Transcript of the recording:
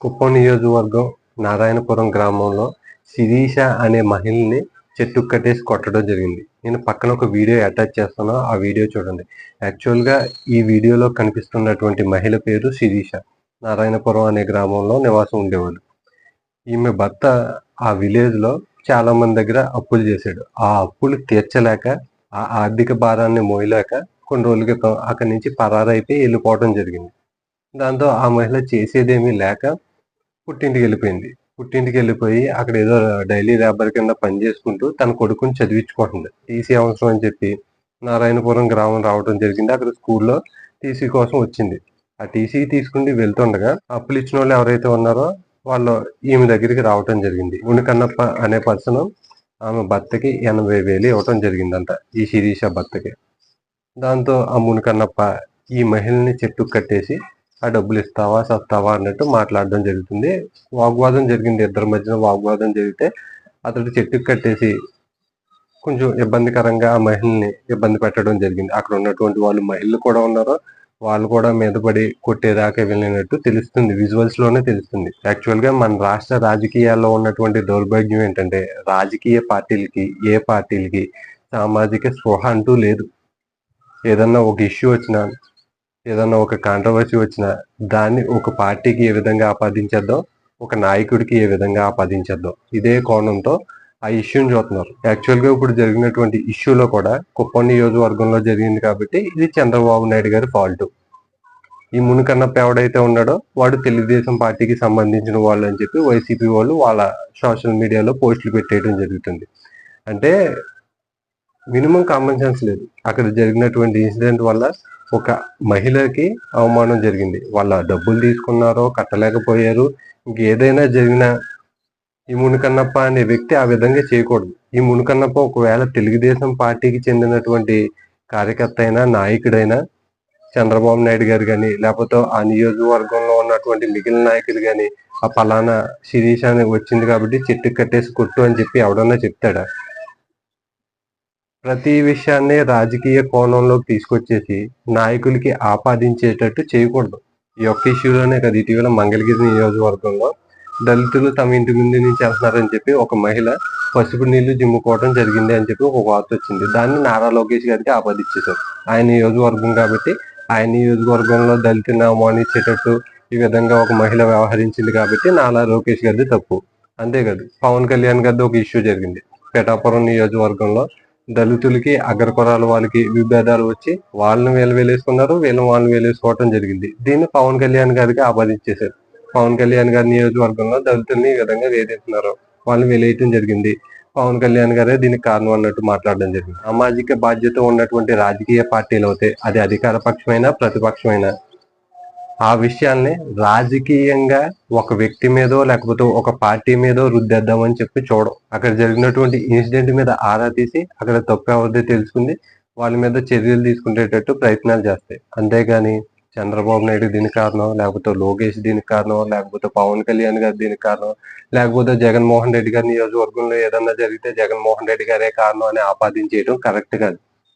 కుప్పం నియోజకవర్గం నారాయణపురం గ్రామంలో శిరీష అనే మహిళని చెట్టు కట్టేసి కొట్టడం జరిగింది. నేను పక్కన ఒక వీడియో అటాచ్ చేస్తాను ఆ వీడియో చూడండి. యాక్చువల్గా ఈ వీడియోలో కనిపిస్తున్నటువంటి మహిళ పేరు శిరీష. నారాయణపురం అనే గ్రామంలో నివాసం ఉండేవాడు. ఈమె భర్త ఆ విలేజ్లో చాలామంది దగ్గర అప్పులు చేశాడు. ఆ అప్పులు తీర్చలేక ఆ ఆర్థిక భారాన్ని మోయలేక కొన్ని రోజుల క్రితం అక్కడి నుంచి పరారైపోయి వెళ్ళిపోవడం జరిగింది. దాంతో ఆ మహిళ చేసేదేమీ లేక పుట్టింటికి వెళ్ళిపోయింది. పుట్టింటికి వెళ్ళిపోయి అక్కడ ఏదో డైలీ లేబర్ కింద పని చేసుకుంటూ తన కొడుకుని చదివించుకుంటుంది. టీసీ అవసరం అని చెప్పి నారాయణపురం గ్రామం రావడం జరిగింది. అక్కడ స్కూల్లో టీసీ కోసం వచ్చింది. ఆ టీసీ తీసుకుని వెళ్తుండగా అప్పులు ఇచ్చిన వాళ్ళు ఎవరైతే ఉన్నారో వాళ్ళు ఈమె దగ్గరికి రావటం జరిగింది. ఉనికన్నప్ప అనే పర్సన్ ఆమె భర్తకి ఎనభై వేలు ఇవ్వటం జరిగిందంట. ఈ శిరీష భర్తకి. దాంతో ఆ మునికన్నప్ప ఈ మహిళని చెట్టు కట్టేసి ఆ డబ్బులు ఇస్తావా సస్తావా అన్నట్టు మాట్లాడడం జరుగుతుంది. వాగ్వాదం జరిగింది ఇద్దరి మధ్యన. వాగ్వాదం జరిగితే అతడు చెట్టుకు కట్టేసి కొంచెం ఇబ్బందికరంగా ఆ మహిళని ఇబ్బంది పెట్టడం జరిగింది. అక్కడ ఉన్నటువంటి వాళ్ళు మహిళలు కూడా ఉన్నారు. వాళ్ళు కూడా మీద పడి కొట్టేదాకా వెళ్ళినట్టు తెలుస్తుంది. విజువల్స్లోనే తెలుస్తుంది. యాక్చువల్గా మన రాష్ట్ర రాజకీయాల్లో ఉన్నటువంటి దౌర్భాగ్యం ఏంటంటే రాజకీయ పార్టీలకి ఏ పార్టీలకి సామాజిక స్పృహ అంటూ లేదు. ఏదన్నా ఒక ఇష్యూ వచ్చినా ఏదన్నా ఒక కాంట్రవర్సీ వచ్చినా దాన్ని ఒక పార్టీకి ఏ విధంగా ఆపాదించేద్దాం? ఒక నాయకుడికి ఏ విధంగా ఆపాదించేద్దాం? ఇదే కోణంతో ఆ ఇష్యూని చూస్తున్నారు. యాక్చువల్గా ఇప్పుడు జరిగినటువంటి ఇష్యూలో కూడా కుప్పం నియోజకవర్గంలో జరిగింది కాబట్టి ఇది చంద్రబాబు నాయుడు గారి ఫాల్ట్ ఈ మునికన్నప్ప ఎవడైతే ఉన్నాడో వాడు తెలుగుదేశం పార్టీకి సంబంధించిన వాళ్ళు అని చెప్పి వైసీపీ వాళ్ళు వాళ్ళ సోషల్ మీడియాలో పోస్టులు పెట్టేయడం జరుగుతుంది. అంటే మినిమం కామన్ సెన్స్ లేదు. అక్కడ జరిగినటువంటి ఇన్సిడెంట్ వల్ల ఒక మహిళకి అవమానం జరిగింది. వాళ్ళ డబ్బులు తీసుకున్నారో కట్టలేకపోయారు ఇంకేదైనా జరిగిన ఈ మునుకన్నప్ప అనే వ్యక్తి ఆ విధంగా చేయకూడదు. ఈ మునుకన్నప్ప ఒకవేళ తెలుగుదేశం పార్టీకి చెందినటువంటి కార్యకర్త అయినా నాయకుడైనా చంద్రబాబు నాయుడు గారు కానీ లేకపోతే ఆ నియోజకవర్గంలో ఉన్నటువంటి మిగిలిన నాయకులు కానీ ఆ పలానా శిరీష అని వచ్చింది కాబట్టి చెట్టు కట్టేసి కొట్టు అని చెప్పి ఎవడన్నా చెప్తాడా? ప్రతి విషయాన్ని రాజకీయ కోణంలోకి తీసుకొచ్చేసి నాయకులకి ఆపాదించేటట్టు చేయకూడదు. ఈ ఒక్క ఇష్యూలోనే కదా ఇటీవల మంగళగిరి నియోజకవర్గంలో దళితులు తమ ఇంటి ముందు నుంచి వెళ్తున్నారని చెప్పి ఒక మహిళ పసుపు నీళ్ళు జిమ్ముకోవడం జరిగింది అని చెప్పి ఒక వార్త వచ్చింది. దాన్ని నారా లోకేష్ గారికి ఆపాదించేశారు ఆయన నియోజకవర్గం కాబట్టి ఆయన నియోజకవర్గంలో దళితులను అవమానించేటట్టు ఈ విధంగా ఒక మహిళ వ్యవహరించింది కాబట్టి నారా లోకేష్ గారిది తప్పు. అంతేకాదు పవన్ కళ్యాణ్ గారిది ఒక ఇష్యూ జరిగింది. పేటాపురం నియోజకవర్గంలో దళితులకి అగ్రకురాల వాళ్ళకి విభేదాలు వచ్చి వాళ్ళని వీళ్ళు వేలేసుకున్నారు వీళ్ళని వాళ్ళని వేలేసుకోవటం జరిగింది. దీన్ని పవన్ కళ్యాణ్ గారికి ఆపాదించేశారు. పవన్ కళ్యాణ్ గారి నియోజకవర్గంలో దళితుల్ని ఈ విధంగా వేధిస్తున్నారు. వాళ్ళని వెలేయటం జరిగింది. పవన్ కళ్యాణ్ గారే దీనికి కారణం అన్నట్టు మాట్లాడడం జరిగింది. సామాజిక బాధ్యత ఉన్నటువంటి రాజకీయ పార్టీలు అవుతాయి అది అధికార పక్షమైనా ప్రతిపక్షమైనా ఆ విషయాల్ని రాజకీయంగా ఒక వ్యక్తి మీదో లేకపోతే ఒక పార్టీ మీదో రుద్దేద్దామని చెప్పి చూడం. అక్కడ జరిగినటువంటి ఇన్సిడెంట్ మీద ఆరా తీసి అక్కడ తప్పు ఎవరిదో తెలుసుకుంది. వాళ్ళ మీద చర్యలు తీసుకునేటట్టు ప్రయత్నాలు చేస్తాయి. అంతేగాని చంద్రబాబు నాయుడు దీనికి కారణం లేకపోతే లోకేష్ దీనికి కారణం లేకపోతే పవన్ కళ్యాణ్ గారు దీనికి కారణం లేకపోతే జగన్మోహన్ రెడ్డి గారి నియోజకవర్గంలో ఏదన్నా జరిగితే జగన్మోహన్ రెడ్డి గారే కారణం అని ఆపాదించేయడం కరెక్ట్ కాదు.